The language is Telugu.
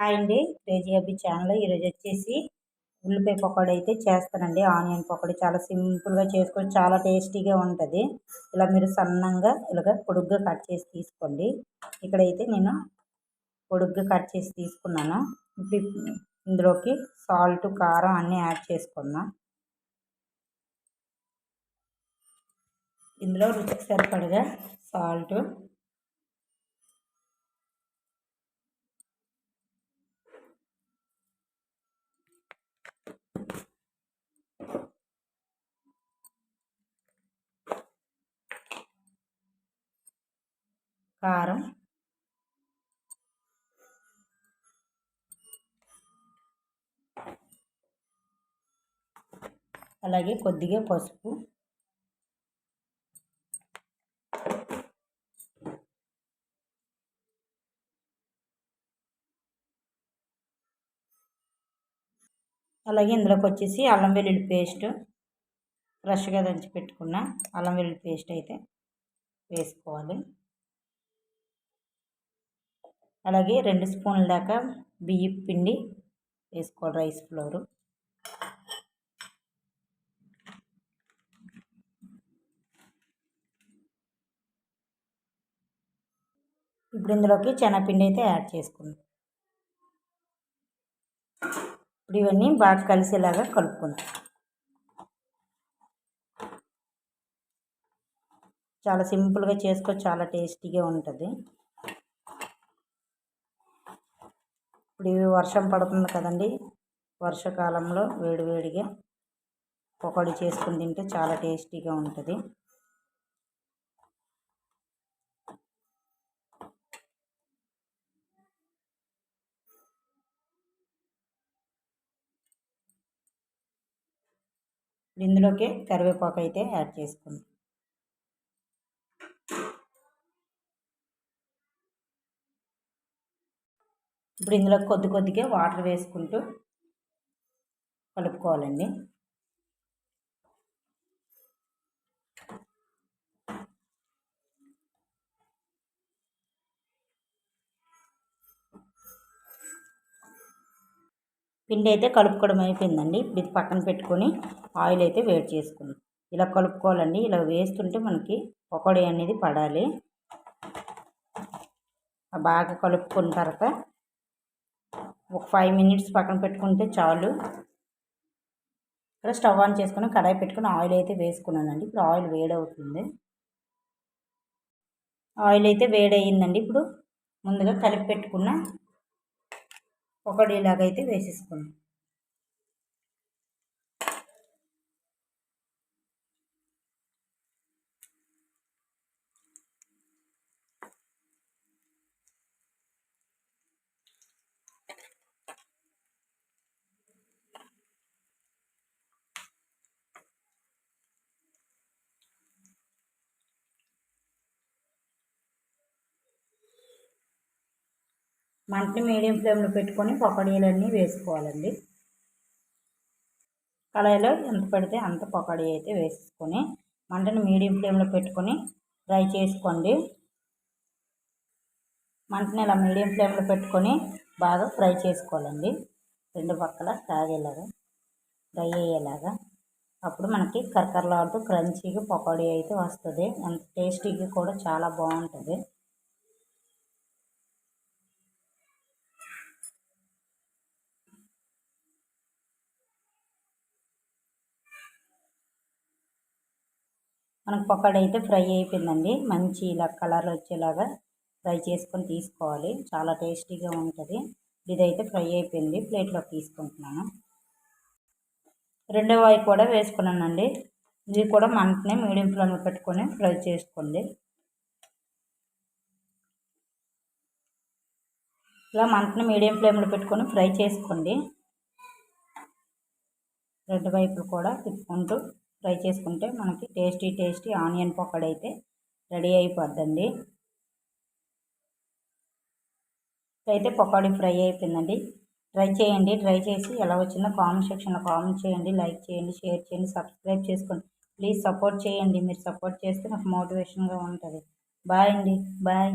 హాయ్ అండి. క్రేజీ అబ్బి ఛానల్ ఈరోజు వచ్చేసి ఉల్లిపాయ పకోడీ అయితే చేస్తానండి. ఆనియన్ పకోడీ చాలా సింపుల్గా చేసుకొని చాలా టేస్టీగా ఉంటుంది. ఇలా మీరు సన్నంగా ఇలాగ పొడుగ్గా కట్ చేసి తీసుకోండి. ఇక్కడైతే నేను పొడుగ్గా కట్ చేసి తీసుకున్నాను. ఇప్పుడు ఇందులోకి సాల్ట్ కారం అన్నీ యాడ్ చేసుకుందాం. ఇందులో రుచికి సరిపడగా సాల్ట్ కారం. అలాగే కొద్దిగా పసుపు. అలాగే ఇందులోకి వచ్చేసి అల్లం వెల్లుల్లి పేస్ట్. ఫ్రెష్గా దంచి పెట్టుకున్న అల్లం వెల్లుల్లి పేస్ట్ అయితే వేసుకోవాలి. అలాగే రెండు స్పూన్ల దాకా బియ్య పిండి వేసుకోవాలి రైస్ ఫ్లోరు. ఇప్పుడు ఇందులోకి శనగపిండి అయితే యాడ్ చేసుకుందాం. ఇప్పుడు ఇవన్నీ బాగా కలిసేలాగా కలుపుకుందాం. చాలా సింపుల్గా చేసుకో చాలా టేస్టీగా ఉంటుంది. ఇప్పుడు ఇవి వర్షం పడుతుంది కదండి. వర్షాకాలంలో వేడివేడిగా పకోడీ చేసుకుని తింటే చాలా టేస్టీగా ఉంటుంది. ఇందులోకి కరివేపాకు అయితే యాడ్ చేసుకుందాం. ఇప్పుడు ఇందులో కొద్ది కొద్దిగా వాటర్ వేసుకుంటూ కలుపుకోవాలండి. పిండి అయితే కలుపుకోవడం అయిపోయిందండి. ఇప్పుడు ఇది పక్కన పెట్టుకొని ఆయిల్ అయితే వేడి చేసుకుందాం. ఇలా కలుపుకోవాలండి. ఇలా వేస్తుంటే మనకి పకోడీ అనేది పడాలి. బాగా కలుపుకున్న తర్వాత ఒక ఫైవ్ మినిట్స్ పక్కన పెట్టుకుంటే చాలు. ఇక్కడ స్టవ్ ఆన్ చేసుకుని కడాయి పెట్టుకుని ఆయిల్ అయితే వేసుకున్నానండి. ఇప్పుడు ఆయిల్ వేడవుతుంది. ఆయిల్ అయితే వేడయ్యిందండి ఇప్పుడు ముందుగా కలిపి పెట్టుకున్న ఒకటిలాగైతే వేసేసుకున్నాం మంటని మీడియం ఫ్లేమ్లో పెట్టుకొని పకోడీలన్నీ వేసుకోవాలండి. కళాయిలో ఎంత పడితే అంత పకోడీ అయితే వేసుకొని మంటను మీడియం ఫ్లేమ్లో పెట్టుకొని ఫ్రై చేసుకోండి. మంటని ఇలా మీడియం ఫ్లేమ్లో పెట్టుకొని బాగా ఫ్రై చేసుకోవాలండి. రెండు పక్కల తాగేలాగా ఫ్రై అయ్యేలాగా. అప్పుడు మనకి కరకరలాడుతూ క్రంచీగా పకోడీ అయితే వస్తుంది. అంత టేస్టీగా కూడా చాలా బాగుంటుంది. మనకు పకోడీ అయితే ఫ్రై అయిపోయిందండి. మంచి ఇలా కలర్ వచ్చేలాగా ఫ్రై చేసుకొని తీసుకోవాలి. చాలా టేస్టీగా ఉంటుంది. ఇదైతే ఫ్రై అయిపోయింది. ప్లేట్లోకి తీసుకుంటున్నాను. రెండవ వాయి కూడా వేసుకున్నానండి. ఇది కూడా మంటనే మీడియం ఫ్లేమ్లో పెట్టుకొని ఫ్రై చేసుకోండి. ఇలా మంటని మీడియం ఫ్లేమ్లో పెట్టుకొని ఫ్రై చేసుకోండి. రెండు వైపులు కూడా తిప్పుకుంటూ ఫ్రై చేసుకుంటే మనకి టేస్టీ టేస్టీ ఆనియన్ పకోడీ అయితే రెడీ అయిపోద్దండి. అయితే పకోడీ ఫ్రై అయిపోయిందండి. ట్రై చేయండి ట్రై చేసి ఎలా వచ్చిందో కామెంట్ సెక్షన్లో కామెంట్ చేయండి లైక్ చేయండి షేర్ చేయండి సబ్స్క్రైబ్ చేసుకోండి. ప్లీజ్ సపోర్ట్ చేయండి. మీరు సపోర్ట్ చేస్తే నాకు మోటివేషన్గా ఉంటుంది. బాయ్ అండి. బాయ్.